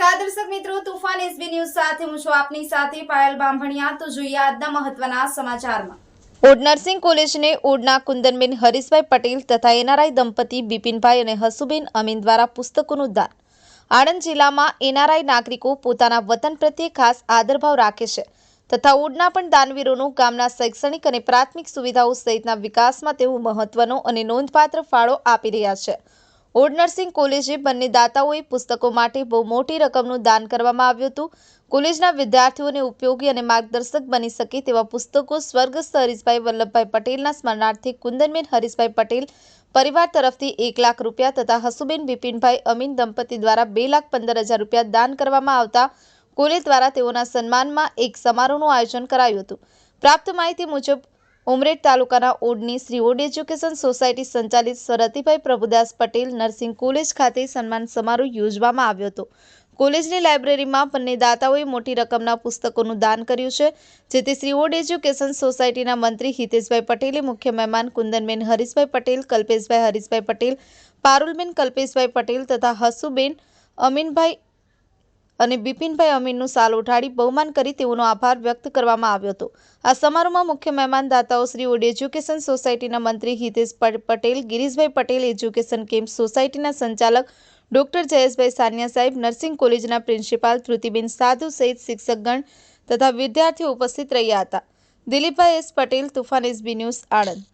રહ્યું તુફાન SB news સાથે હું છું આપની સાથે પાયલ બામભણિયા તો જોઈએ આજના મહત્વના સમાચારમાં. ઓડ નર્સિંગ કોલેજને ઓડના કુંદનબેન હરીશભાઈ પટેલ તથા એનઆરઆઈ દંપતી બિપિનભાઈ અને હસુબેન અમીન દ્વારા પુસ્તકોનું દાન. આણંદ જિલ્લામાં એનઆરઆઈ નાગરિકો પોતાના વતન પ્રત્યે ખાસ આદરભાવ રાખે છે તથા ઓડના પણ દાનવીરોનું ગામના શૈક્ષણિક અને પ્રાથમિક સુવિધાઓ સહિતના વિકાસમાં તેઓ મહત્વનો અને નોંધપાત્ર ફાળો આપી રહ્યા છે. ઓડ નર્સિંગ કોલેજે બંને દાતાઓએ પુસ્તકો માટે બહુ મોટી રકમનું દાન કરવામાં આવ્યું હતું. કોલેજના વિદ્યાર્થીઓને ઉપયોગી અને માર્ગદર્શક બની શકે તેવા પુસ્તકો સ્વર્ગસ્થ હરીશભાઈ વલ્લભભાઈ પટેલના સ્મરણાર્થે કુંદનબેન હરીશભાઈ પટેલ પરિવાર તરફથી એક લાખ રૂપિયા તથા હસુબેન બિપિનભાઈ અમીન દંપતી દ્વારા બે લાખ પંદર હજાર રૂપિયા દાન કરવામાં આવતા કોલેજ દ્વારા તેઓના સન્માનમાં એક સમારોહનું આયોજન કરાયું હતું. પ્રાપ્ત માહિતી મુજબ ઉમરેઠ તાલુકાના ઓડની શ્રી ઓડ એજ્યુકેશન સોસાયટી સંચાલિત સરતીભાઈ પ્રભુદાસ પટેલ નર્સિંગ કોલેજ ખાતે સન્માન સમારોહ યોજવામાં આવ્યો હતો. કોલેજની લાઇબ્રેરીમાં બંને દાતાઓએ મોટી રકમના પુસ્તકોનું દાન કર્યું છે, જેથી શ્રી ઓડ એજ્યુકેશન સોસાયટીના મંત્રી હિતેશભાઈ પટેલે, મુખ્ય મહેમાન કુંદનબેન હરીશભાઈ પટેલ, કલ્પેશભાઈ હરીશભાઈ પટેલ, પારુલબેન કલ્પેશભાઈ પટેલ તથા હસુબેન અમીનભાઈ અને બિપિનભાઈ અમીનનું સાલ ઉઠાડી બહુમાન કરી તેઓનો આભાર વ્યક્ત કરવામાં આવ્યો હતો. આ સમારોહમાં મુખ્ય મહેમાન દાતાઓ શ્રી ઓડ એજ્યુકેશન સોસાયટીના મંત્રી હિતેશ પટેલ, ગિરીશભાઈ પટેલ એજ્યુકેશન કેમ્પ સોસાયટીના સંચાલક ડોક્ટર જયેશભાઈ સાનિયા સાહેબ, નર્સિંગ કોલેજના પ્રિન્સિપાલ ધૃતિબેન સાધુ સહિત શિક્ષકગણ તથા વિદ્યાર્થીઓ ઉપસ્થિત રહ્યા હતા. Dilipbhai S Patel, Tufan SB news, Anand.